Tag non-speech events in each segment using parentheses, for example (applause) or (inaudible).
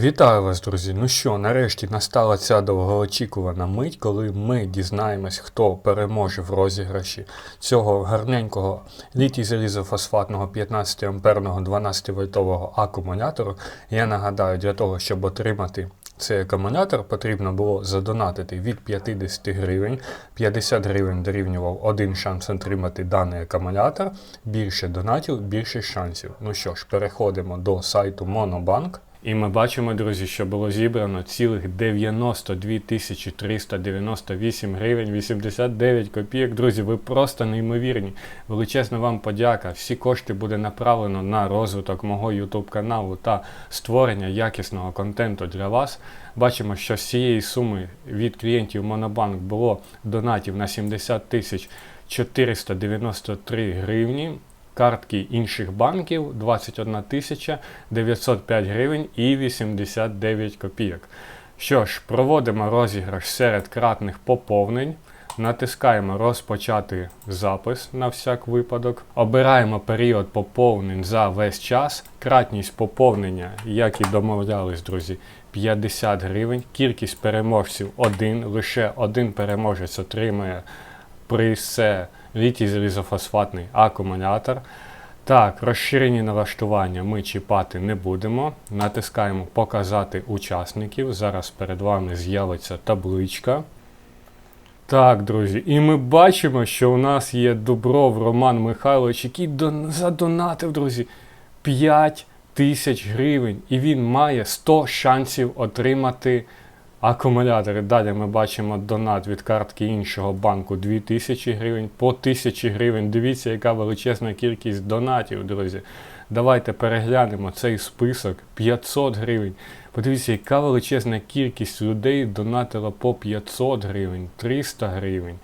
Вітаю вас, друзі! Ну що, нарешті настала ця довгоочікувана мить, коли ми дізнаємось, хто переможе в розіграші цього гарненького літій залізофосфатного 15 амперного 12 вольтового акумулятору. Я нагадаю, для того, щоб отримати цей акумулятор, потрібно було задонатити від 50 гривень. 50 гривень дорівнював один шанс отримати даний акумулятор. Більше донатів, більше шансів. Ну що ж, переходимо до сайту Monobank. І ми бачимо, друзі, що було зібрано цілих 92 тисячі 398 гривень 89 копійок. Друзі, ви просто неймовірні. Величезна вам подяка. Всі кошти буде направлено на розвиток мого YouTube каналу та створення якісного контенту для вас. Бачимо, що з цієї суми від клієнтів Monobank було донатів на 70 тисяч 493 гривні. Картки інших банків 21 тисяча 905 гривень і 89 копійок. Що ж, проводимо розіграш серед кратних поповнень. Натискаємо розпочати запис на всяк випадок. Обираємо період поповнень за весь час. Кратність поповнення, як і домовлялись, друзі, 50 гривень. Кількість переможців один. Лише один переможець отримує присе літій залізофосфатний акумулятор. Так, розширені налаштування ми чіпати не будемо. Натискаємо Показати учасників. Зараз перед вами з'явиться табличка. Так, друзі, і ми бачимо, що у нас є Дубров Роман Михайлович, який дон- задонатив, друзі, 5 тисяч гривень. І він має 100 шансів отримати акумулятори. Далі ми бачимо донат від картки іншого банку 2000 гривень по 1000 гривень. Дивіться, яка величезна кількість донатів, друзі. Давайте переглянемо цей список 500 гривень. Подивіться, яка величезна кількість людей донатила по 500 гривень, 300 гривень,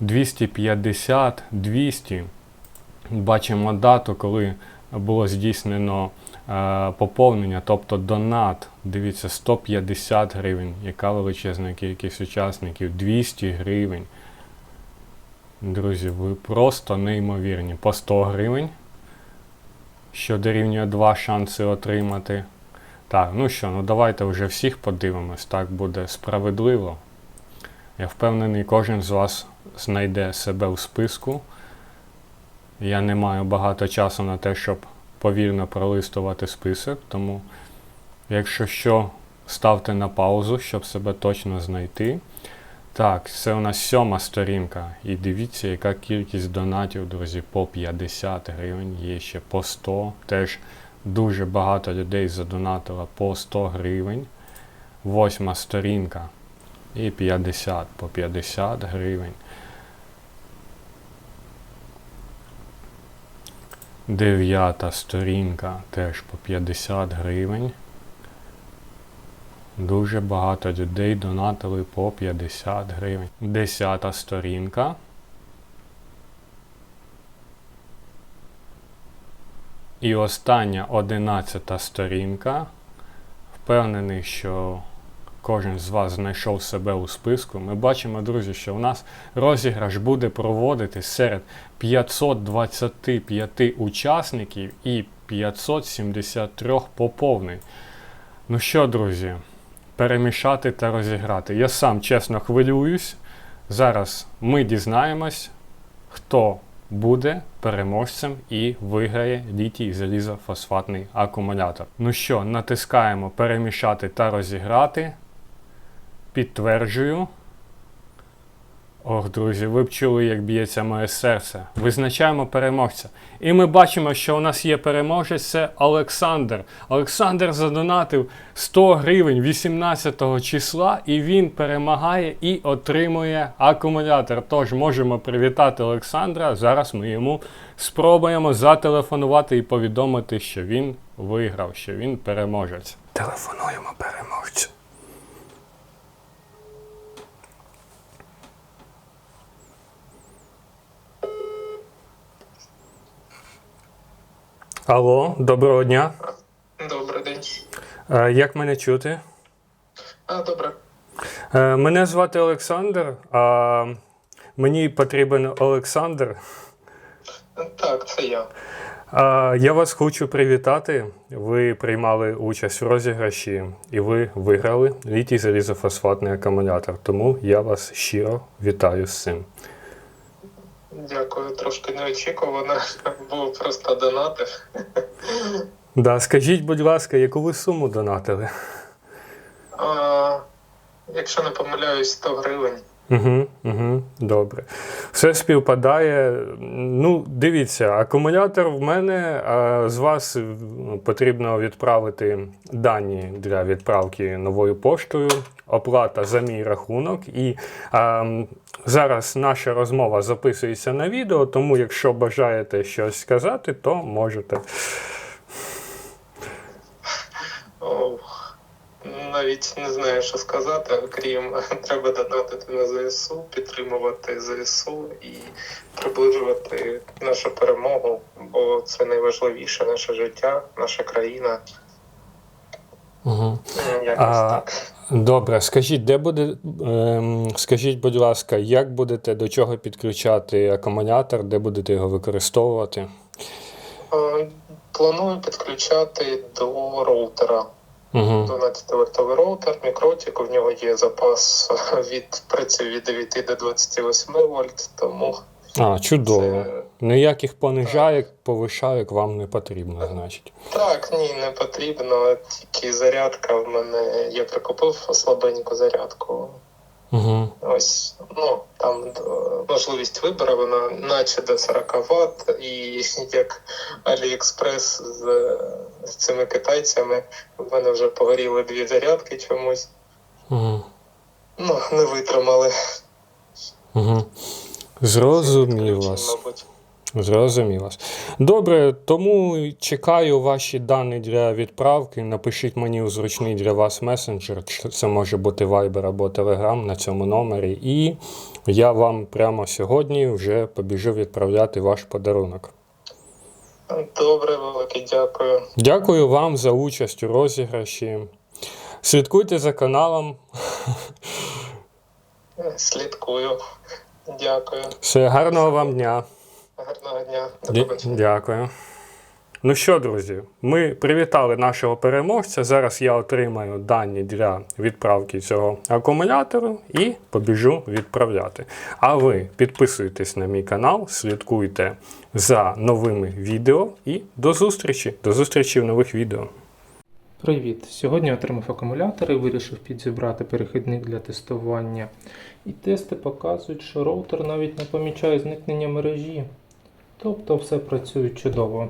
250, 200. Бачимо дату, коли було здійснено поповнення, тобто донат. Дивіться, 150 гривень, яка величезна кількість учасників, 200 гривень. Друзі, ви просто неймовірні. По 100 гривень, що дорівнює 2 шанси отримати. Так, ну що, ну давайте вже всіх подивимось, так буде справедливо. Я впевнений, кожен з вас знайде себе у списку. Я не маю багато часу на те, щоб повільно пролистувати список, тому, якщо що, ставте на паузу, щоб себе точно знайти. Так, це у нас сьома сторінка. І дивіться, яка кількість донатів, друзі, по 50 гривень, є ще по 100. Теж дуже багато людей задонатило по 100 гривень. Восьма сторінка. І 50 по 50 гривень. Дев'ята сторінка теж по 50 гривень. Дуже багато людей донатили по 50 гривень. Десята сторінка. І остання одинадцята сторінка. Впевнений, що кожен з вас знайшов себе у списку. Ми бачимо, друзі, що у нас розіграш буде проводити серед 525 учасників і 573 поповнень. Ну що, друзі, перемішати та розіграти. Я сам чесно хвилююсь. Зараз ми дізнаємось, хто буде переможцем і виграє літій залізофосфатний акумулятор. Ну що, натискаємо перемішати та розіграти. Підтверджую. Ох, друзі, ви б чули, як б'ється моє серце. Визначаємо переможця. І ми бачимо, що у нас є переможець, це Олександр. Олександр задонатив 100 гривень 18 числа, і він перемагає і отримує акумулятор. Тож можемо привітати Олександра. Зараз ми йому спробуємо зателефонувати і повідомити, що він виграв, що він переможець. Телефонуємо переможцю. Алло, доброго дня. Добрий день. Е, Як мене чути? А, добре. Е, Мене звати Олександр, а мені потрібен Олександр. Так, це я. Я вас хочу привітати. Ви приймали участь в розіграші і ви виграли літій залізофосфатний акумулятор. Тому я вас щиро вітаю з цим. Дякую, трошки неочікувано, (laughs) бо просто донатив. Да, скажіть, будь ласка, яку ви суму донатили? А, якщо не помиляюсь, 100 гривень. Угу, угу, добре. Все співпадає. Ну, дивіться, акумулятор в мене, а з вас е, потрібно відправити дані для відправки новою поштою, оплата за мій рахунок. І а, зараз наша розмова записується на відео, тому якщо бажаєте щось сказати, то можете. Ох, навіть не знаю, що сказати, окрім (laughs) треба донатити на ЗСУ, підтримувати ЗСУ і приближувати нашу перемогу, бо це найважливіше наше життя, наша країна. Угу. Якось А, так. Добре, скажіть, де буде, ем, скажіть, будь ласка, як будете до чого підключати акумулятор, де будете його використовувати? Е, Планую підключати до роутера. Угу. 12-вольтовий роутер, мікротик, в нього є запас (laughs) від працює від 9 до 28 вольт, тому А, чудово. це Ніяких понижаєк, повишаєк вам не потрібно, значить. так, ні, не потрібно. Тільки зарядка в мене. Я прикупив слабеньку зарядку. Угу. Ось, ну там е, можливість вибору, вона наче до 40 Вт, і (laughs) як Аліекспрес з, з цими китайцями, в мене вже погоріли дві зарядки чомусь. Угу. Ну, не витримали. Угу. Зрозумів вас. Зрозумів вас. Добре, тому чекаю ваші дані для відправки. Напишіть мені у зручний для вас месенджер. Це може бути Viber або Telegram на цьому номері. І я вам прямо сьогодні вже побіжу відправляти ваш подарунок. Добре, велике дякую. Дякую вам за участь у розіграші. Слідкуйте за каналом. Слідкую. Дякую. Все, гарного вам дня. Гарного дня. До побачення. Дякую. Ну що, друзі, ми привітали нашого переможця. Зараз я отримаю дані для відправки цього акумулятору і побіжу відправляти. А ви підписуйтесь на мій канал, слідкуйте за новими відео і до зустрічі. До зустрічі в нових відео. Привіт! Сьогодні отримав акумулятор і вирішив підзібрати перехідник для тестування. І тести показують, що роутер навіть не помічає зникнення мережі. Тобто все працює чудово.